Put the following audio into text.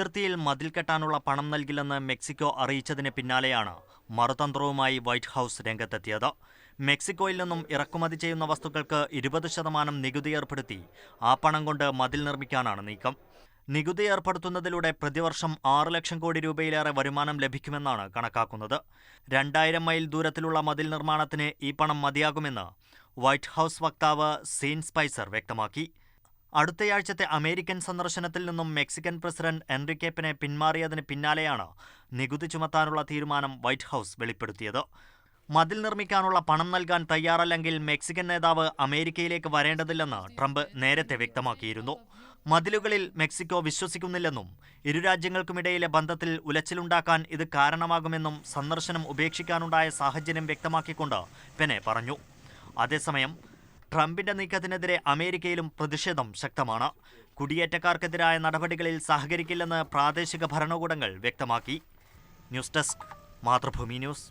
അതിർത്തിയിൽ മതിൽ കെട്ടാനുള്ള പണം നൽകില്ലെന്ന് മെക്സിക്കോ അറിയിച്ചതിന് പിന്നാലെയാണ് മറുതന്ത്രവുമായി വൈറ്റ് ഹൌസ് രംഗത്തെത്തിയത്. മെക്സിക്കോയിൽ നിന്നും ഇറക്കുമതി ചെയ്യുന്ന വസ്തുക്കൾക്ക് ഇരുപത് ശതമാനം നികുതി ഏർപ്പെടുത്തി ആ പണം കൊണ്ട് മതിൽ നിർമ്മിക്കാനാണ് നീക്കം. നികുതി ഏർപ്പെടുത്തുന്നതിലൂടെ പ്രതിവർഷം ആറ് ലക്ഷം കോടി രൂപയിലേറെ വരുമാനം ലഭിക്കുമെന്നാണ് കണക്കാക്കുന്നത്. രണ്ടായിരം മൈൽ ദൂരത്തിലുള്ള മതിൽ നിർമ്മാണത്തിന് ഈ പണം മതിയാകുമെന്ന് വൈറ്റ് ഹൌസ് വക്താവ് സീൻ സ്പൈസർ വ്യക്തമാക്കി. അടുത്തയാഴ്ചത്തെ അമേരിക്കൻ സന്ദർശനത്തിൽ നിന്നും മെക്സിക്കൻ പ്രസിഡന്റ് എൻറിക്കേപ്പിനെ പിന്മാറിയതിന് പിന്നാലെയാണ് നികുതി ചുമത്താനുള്ള തീരുമാനം വൈറ്റ് ഹൌസ് വെളിപ്പെടുത്തിയത്. മതിൽ നിർമ്മിക്കാനുള്ള പണം നൽകാൻ തയ്യാറല്ലെങ്കിൽ മെക്സിക്കൻ നേതാവ് അമേരിക്കയിലേക്ക് വരേണ്ടതില്ലെന്ന് ട്രംപ് നേരത്തെ വ്യക്തമാക്കിയിരുന്നു. മതിലുകളിൽ മെക്സിക്കോ വിശ്വസിക്കുന്നില്ലെന്നും ഇരു രാജ്യങ്ങൾക്കുമിടയിലെ ബന്ധത്തിൽ ഉലച്ചിലുണ്ടാക്കാൻ ഇത് കാരണമാകുമെന്നും സന്ദർശനം ഉപേക്ഷിക്കാനുണ്ടായ സാഹചര്യം വ്യക്തമാക്കിക്കൊണ്ട് പെനെ പറഞ്ഞു. അതേസമയം ട്രംപിന്റെ നീക്കത്തിനെതിരെ അമേരിക്കയിലും പ്രതിഷേധം ശക്തമാണ്. കുടിയേറ്റക്കാർക്കെതിരായ നടപടികളിൽ സഹകരിക്കില്ലെന്ന് പ്രാദേശിക ഭരണകൂടങ്ങൾ വ്യക്തമാക്കി. News desk Mathrubhumi news.